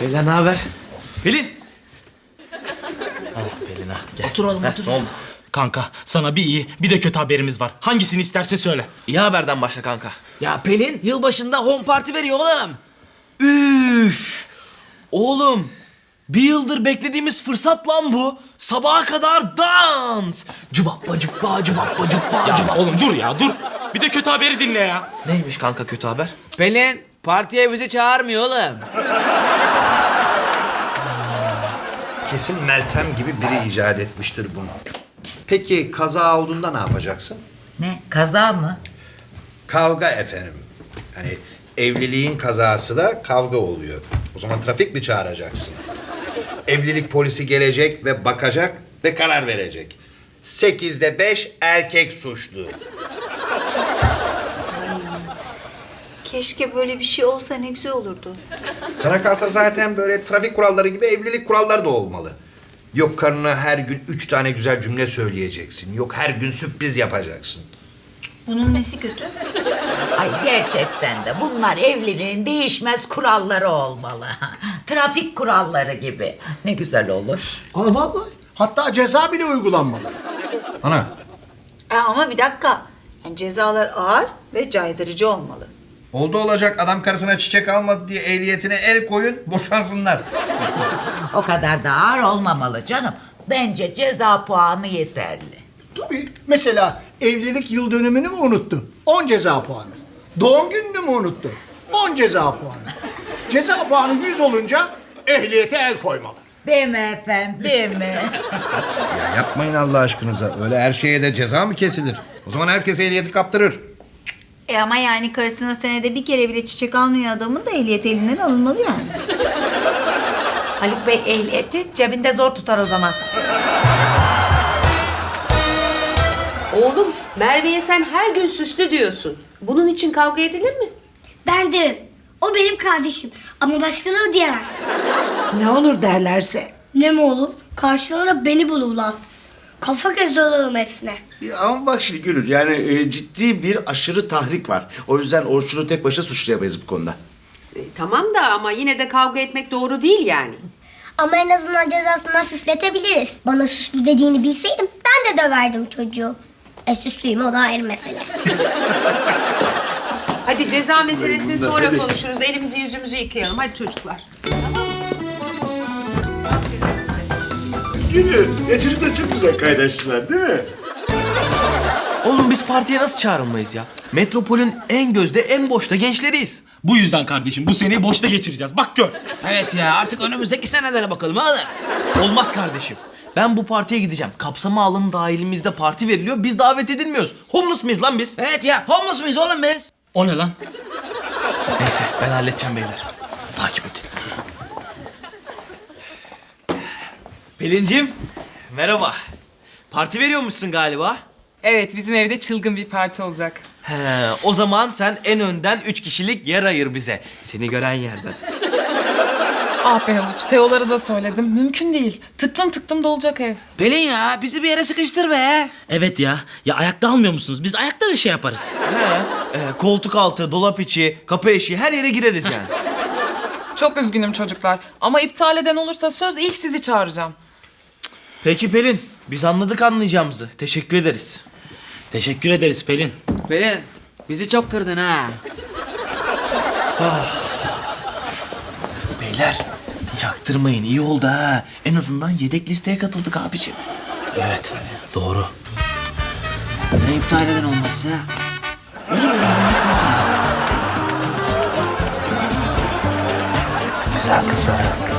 Beyler ne haber? Pelin. Pelin ha gel. Otur oğlum otur. Ne oldu? Kanka sana bir iyi bir de kötü haberimiz var. Hangisini isterse söyle. İyi haberden başla kanka. Ya Pelin yılbaşında home party veriyor oğlum. Üf! Oğlum bir yıldır beklediğimiz fırsat lan bu. Sabaha kadar dans. Cubappa cuppa cubappa cuppa Ya cubappa. oğlum dur ya dur. Bir de kötü haberi dinle ya. Neymiş kanka kötü haber? Pelin partiye bizi çağırmıyor oğlum. Kesin Meltem gibi biri icat etmiştir bunu. Peki kaza olduğunda ne yapacaksın? Ne? Kaza mı? Kavga efendim. Hani evliliğin kazası da kavga oluyor. O zaman trafik mi çağıracaksın? Evlilik polisi gelecek ve bakacak ve karar verecek. Sekizde beş erkek suçlu. Keşke böyle bir şey olsa ne güzel olurdu. Sana kalsa zaten böyle trafik kuralları gibi evlilik kuralları da olmalı. Yok karına her gün üç tane güzel cümle söyleyeceksin. Yok her gün sürpriz yapacaksın. Bunun nesi kötü? Ay gerçekten de bunlar evliliğin değişmez kuralları olmalı. Trafik kuralları gibi. Ne güzel olur. Aa, vallahi. Hatta ceza bile uygulanmalı. Ana E ama bir dakika. Yani cezalar ağır ve caydırıcı olmalı. Oldu olacak adam karısına çiçek almadı diye ehliyetine el koyun boşansınlar. O kadar da ağır olmamalı canım. Bence ceza puanı yeterli. Tabii. Mesela evlilik yıl dönümünü mü unuttu? 10 ceza puanı. Doğum gününü mü unuttu? 10 ceza puanı. Ceza puanı 100 olunca ehliyete el koymalı. Değil mi efendim değil mi? Ya yapmayın Allah aşkınıza. Öyle her şeye de ceza mı kesilir? O zaman herkes ehliyeti kaptırır. E ama yani karısına senede bir kere bile çiçek almıyor adamın da ehliyeti elinden alınmalı yani. Haluk Bey ehliyeti cebinde zor tutar o zaman. Oğlum Merve'ye sen her gün süslü diyorsun. Bunun için kavga edilir mi? Ben derim. O benim kardeşim. Ama başkaları diyemez. Ne olur derlerse. Ne mi olur? Karşılığında beni bulurlar. Kafa göz dolarım hepsine. Ya Ama bak şimdi Gönül yani e, ciddi bir aşırı tahrik var. O yüzden Orçun'u tek başına suçlayamayız bu konuda. E, tamam da ama yine de kavga etmek doğru değil yani. Ama en azından cezasını hafifletebiliriz. Bana süslü dediğini bilseydim ben de döverdim çocuğu. E süslüyüm o da ayrı mesele. Hadi ceza meselesini sonra konuşuruz. Elimizi yüzümüzü yıkayalım. Hadi çocuklar. Gönül ya çocuklar çok güzel kaynaştılar değil mi? Oğlum biz partiye nasıl çağrılmayız ya? Metropolün en gözde en boşta gençleriyiz. Bu yüzden kardeşim bu seneyi boşta geçireceğiz. Bak gör. Evet ya artık önümüzdeki senelere bakalım oğlum. Olmaz kardeşim. Ben bu partiye gideceğim. Kapsama alanı dahilimizde parti veriliyor. Biz davet edilmiyoruz. Homeless mıyız lan biz? Evet ya homeless muyuz oğlum biz? O ne lan? Neyse ben halledeceğim beyler. Takip edin. Pelincim merhaba. Parti veriyormuşsun galiba. Evet bizim evde çılgın bir parti olacak. He, o zaman sen en önden üç kişilik yer ayır bize. Seni gören yerden. Ah be Havuç Teolara da söyledim. Mümkün değil. Tıklım tıklım dolacak ev. Pelin ya bizi bir yere sıkıştır be. Evet ya. Ya ayakta almıyor musunuz? Biz ayakta da şey yaparız. He, e, koltuk altı, dolap içi, kapı eşiği her yere gireriz yani. Çok üzgünüm çocuklar. Ama iptal eden olursa söz ilk sizi çağıracağım. Peki Pelin, biz anladık anlayacağımızı. Teşekkür ederiz. Teşekkür ederiz Pelin. Pelin bizi çok kırdın ha. Beyler, çaktırmayın iyi oldu ha. En azından yedek listeye katıldık abiciğim. Evet doğru. Ne iptal eden olmazsa. Güzel kızlar.